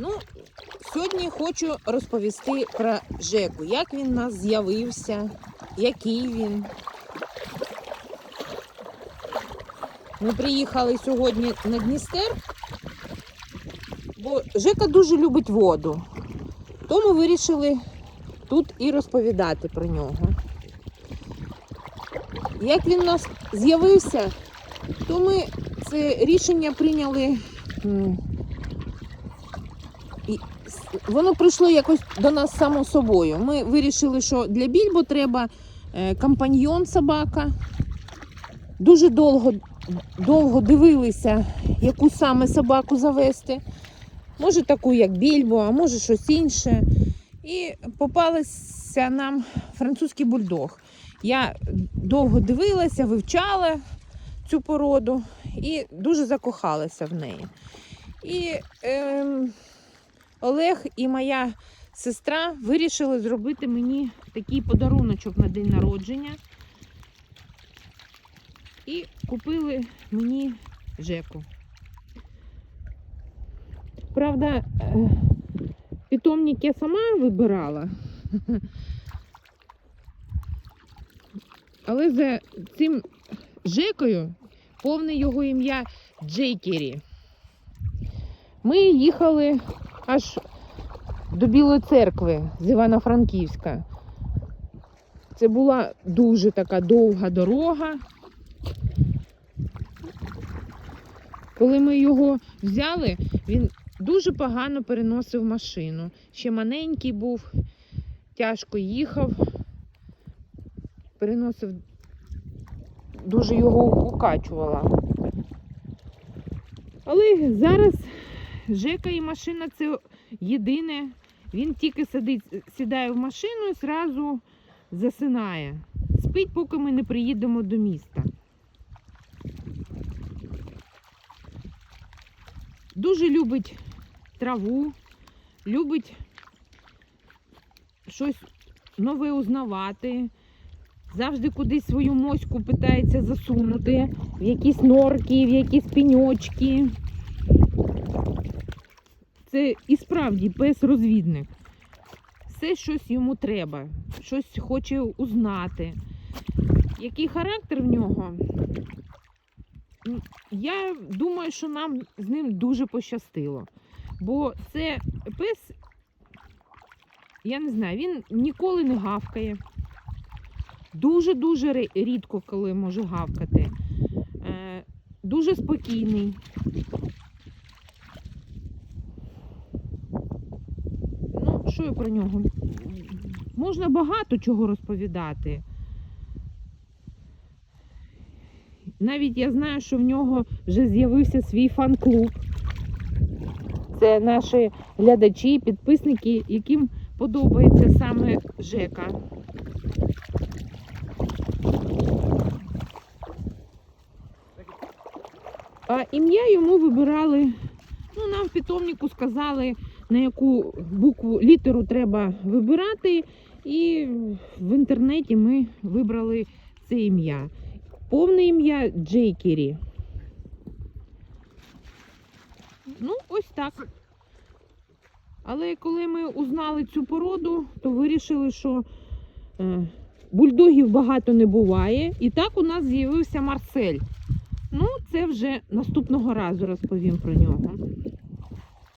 Ну, сьогодні хочу розповісти про Жеку, як він у нас з'явився, який він. Ми приїхали сьогодні на Дністер, бо Жека дуже любить воду. Тому вирішили тут і розповідати про нього. Як він у нас з'явився, то ми це рішення прийняли. І Воно прийшло якось до нас само собою. Ми вирішили, що для більбо треба е, компаньйон собака. Дуже довго, довго дивилися, яку саме собаку завести. Може таку, як більбо, а може щось інше. І попалася нам французький бульдог. Я довго дивилася, вивчала цю породу і дуже закохалася в неї. І ем, Олег і моя сестра вирішили зробити мені такий подаруночок на день народження. І купили мені Жеку. Правда, е, питомник я сама вибирала. Але за цим Жекою повне його ім'я Джейкері. Ми їхали аж до Білої церкви з Івано-Франківська. Це була дуже така довга дорога. Коли ми його взяли, він дуже погано переносив машину. Ще маленький був, тяжко їхав, переносив, дуже його укачувала. Але зараз Жека і машина це єдине. Він тільки сидить, сідає в машину і зразу засинає. Спить, поки ми не приїдемо до міста. Дуже любить траву, любить щось нове узнавати. Завжди кудись свою моську питається засунути, в якісь норки, в якісь пеньочки. Це і справді пес-розвідник. Все щось йому треба, щось хоче узнати. Який характер в нього? Я думаю, що нам з ним дуже пощастило. Бо це пес, я не знаю, він ніколи не гавкає. Дуже-дуже рідко, коли може гавкати. Е, дуже спокійний. Ну, що я про нього? Можна багато чого розповідати. Навіть я знаю, що в нього вже з'явився свій фан-клуб. Це наші глядачі, підписники, яким подобається саме Жека. А ім'я йому вибирали. Ну, нам в питомнику сказали, на яку букву літеру треба вибирати. І в інтернеті ми вибрали це ім'я. Повне ім'я Джейкері. Ну, ось так. Але коли ми узнали цю породу, то вирішили, що е, бульдогів багато не буває. І так у нас з'явився Марсель. Ну, це вже наступного разу розповім про нього.